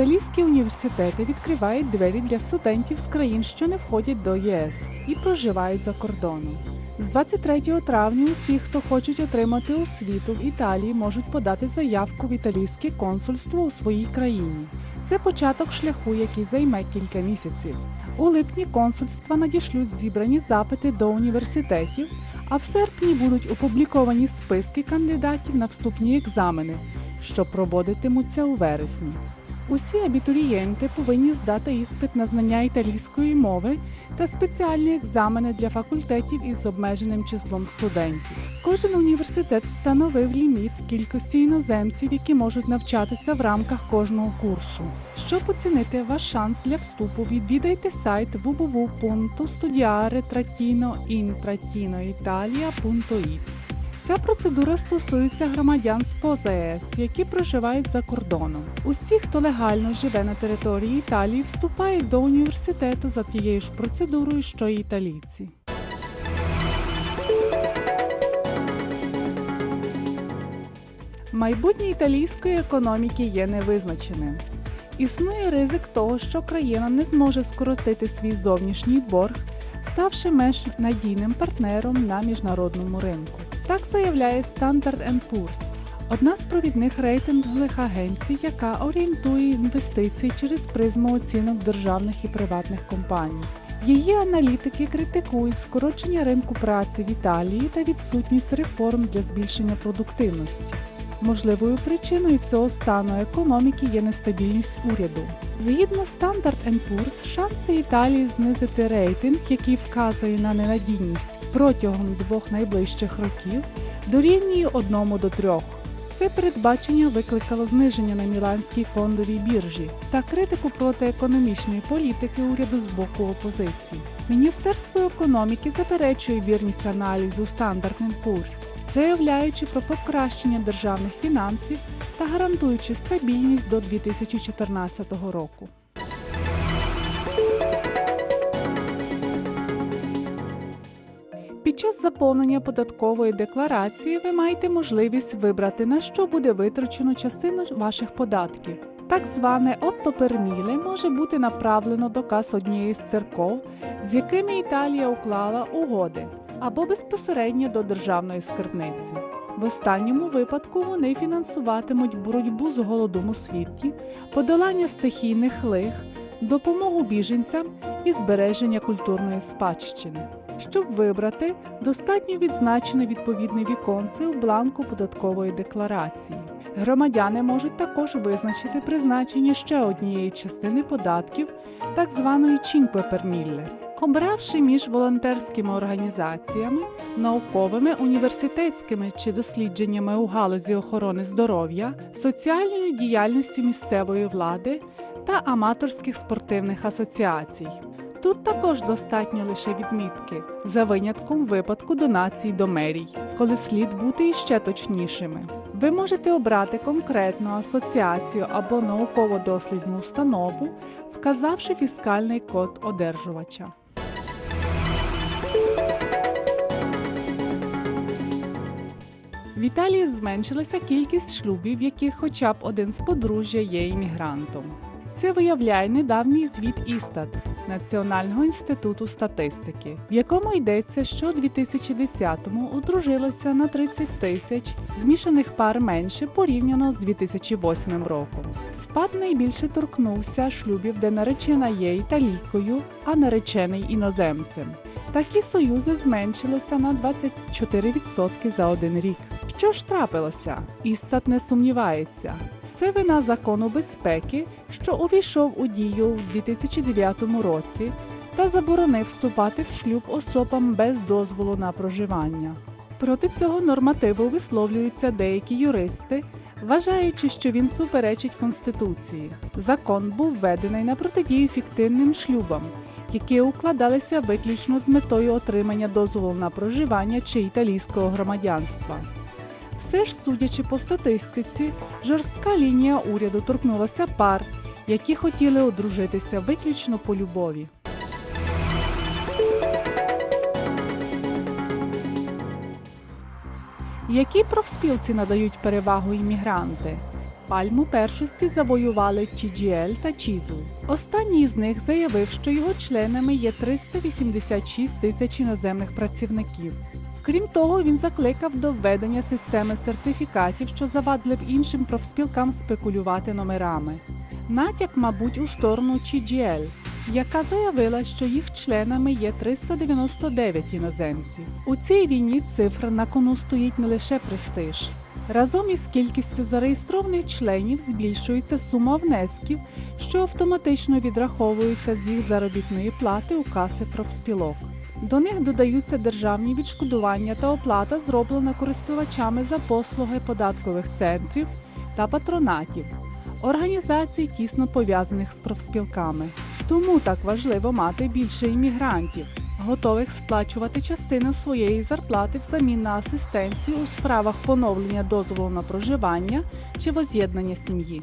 Італійські університети відкривають двері для студентів з країн, що не входять до ЄС і проживають за кордоном. З 23 травня усі, хто хочуть отримати освіту в Італії, можуть подати заявку в італійське консульство у своїй країні. Це початок шляху, який займе кілька місяців. У липні консульства надішлють зібрані запити до університетів, а в серпні будуть опубліковані списки кандидатів на вступні екзамени, що проводитимуться у вересні. Усі абітурієнти повинні здати іспит на знання італійської мови та спеціальні екзамени для факультетів із обмеженим числом студентів. Кожен університет встановив ліміт кількості іноземців, які можуть навчатися в рамках кожного курсу. Щоб оцінити ваш шанс для вступу, відвідайте сайт www.studiare-in-italia.it. Ця процедура стосується громадян з поза ЕС, які проживають за кордоном. Усі, хто легально живе на території Італії, вступають до університету за тією ж процедурою, що й італійці. Майбутнє італійської економіки є невизначеним. Існує ризик того, що країна не зможе скоротити свій зовнішній борг, ставши менш надійним партнером на міжнародному ринку. Так заявляє Standard Poor's, одна з провідних рейтингових агенцій, яка орієнтує інвестиції через призму оцінок державних і приватних компаній. Її аналітики критикують скорочення ринку праці в Італії та відсутність реформ для збільшення продуктивності. Можливою причиною цього стану економіки є нестабільність уряду. Згідно Standard Poor's, шанси Італії знизити рейтинг, який вказує на ненадійність протягом двох найближчих років, дорівнює 1 до 3. Це передбачення викликало зниження на Міланській фондовій біржі та критику проти економічної політики уряду з боку опозиції. Міністерство економіки заперечує вірність аналізу Standard Poor's, заявляючи про покращення державних фінансів та гарантуючи стабільність до 2014 року. Під час заповнення податкової декларації ви маєте можливість вибрати, на що буде витрачено частину ваших податків. Так зване оттоперміле може бути направлено до кас однієї з церков, з якими Італія уклала угоди, або безпосередньо до державної скарбниці. В останньому випадку вони фінансуватимуть боротьбу з голодом у світі, подолання стихійних лих, допомогу біженцям і збереження культурної спадщини. Щоб вибрати, достатньо відзначити відповідне віконце у бланку податкової декларації. Громадяни можуть також визначити призначення ще однієї частини податків, так званої Чинкве-Пермілле. Обравши між волонтерськими організаціями, науковими, університетськими чи дослідженнями у галузі охорони здоров'я, соціальною діяльністю місцевої влади та аматорських спортивних асоціацій. Тут також достатньо лише відмітки, за винятком випадку донацій до мерій, коли слід бути іще точнішими. Ви можете обрати конкретну асоціацію або науково-дослідну установу, вказавши фіскальний код одержувача. В Італії зменшилася кількість шлюбів, в яких хоча б один з подружжя є іммігрантом. Це виявляє недавній звіт Істат Національного інституту статистики, в якому йдеться, що у 2010-му одружилося на 30 тисяч змішаних пар менше порівняно з 2008 роком. Спад найбільше торкнувся шлюбів, де наречена є італійкою, а наречений іноземцем. Такі союзи зменшилися на 24% за один рік. Що ж трапилося? Істат не сумнівається. Це вина закону безпеки, що увійшов у дію у 2009 році та заборонив вступати в шлюб особам без дозволу на проживання. Проти цього нормативу висловлюються деякі юристи, вважаючи, що він суперечить Конституції. Закон був введений на протидію фіктивним шлюбам, які укладалися виключно з метою отримання дозволу на проживання чи італійського громадянства. Все ж, судячи по статистиці, жорстка лінія уряду торкнулася пар, які хотіли одружитися виключно по любові. Які профспілці надають перевагу іммігранти? Пальму першості завоювали TGL та Чізл. Останній із них заявив, що його членами є 386 тисяч іноземних працівників. Крім того, він закликав до введення системи сертифікатів, що завадили б іншим профспілкам спекулювати номерами. Натяк, мабуть, у сторону TGL, яка заявила, що їх членами є 399 іноземців. У цій війні цифра на кону стоїть не лише престиж. Разом із кількістю зареєстрованих членів збільшується сума внесків, що автоматично відраховуються з їх заробітної плати у каси профспілок. До них додаються державні відшкодування та оплата, зроблена користувачами за послуги податкових центрів та патронатів, організацій, тісно пов'язаних з профспілками. Тому так важливо мати більше іммігрантів, готових сплачувати частину своєї зарплати взамін на асистенцію у справах поновлення дозволу на проживання чи воз'єднання сім'ї.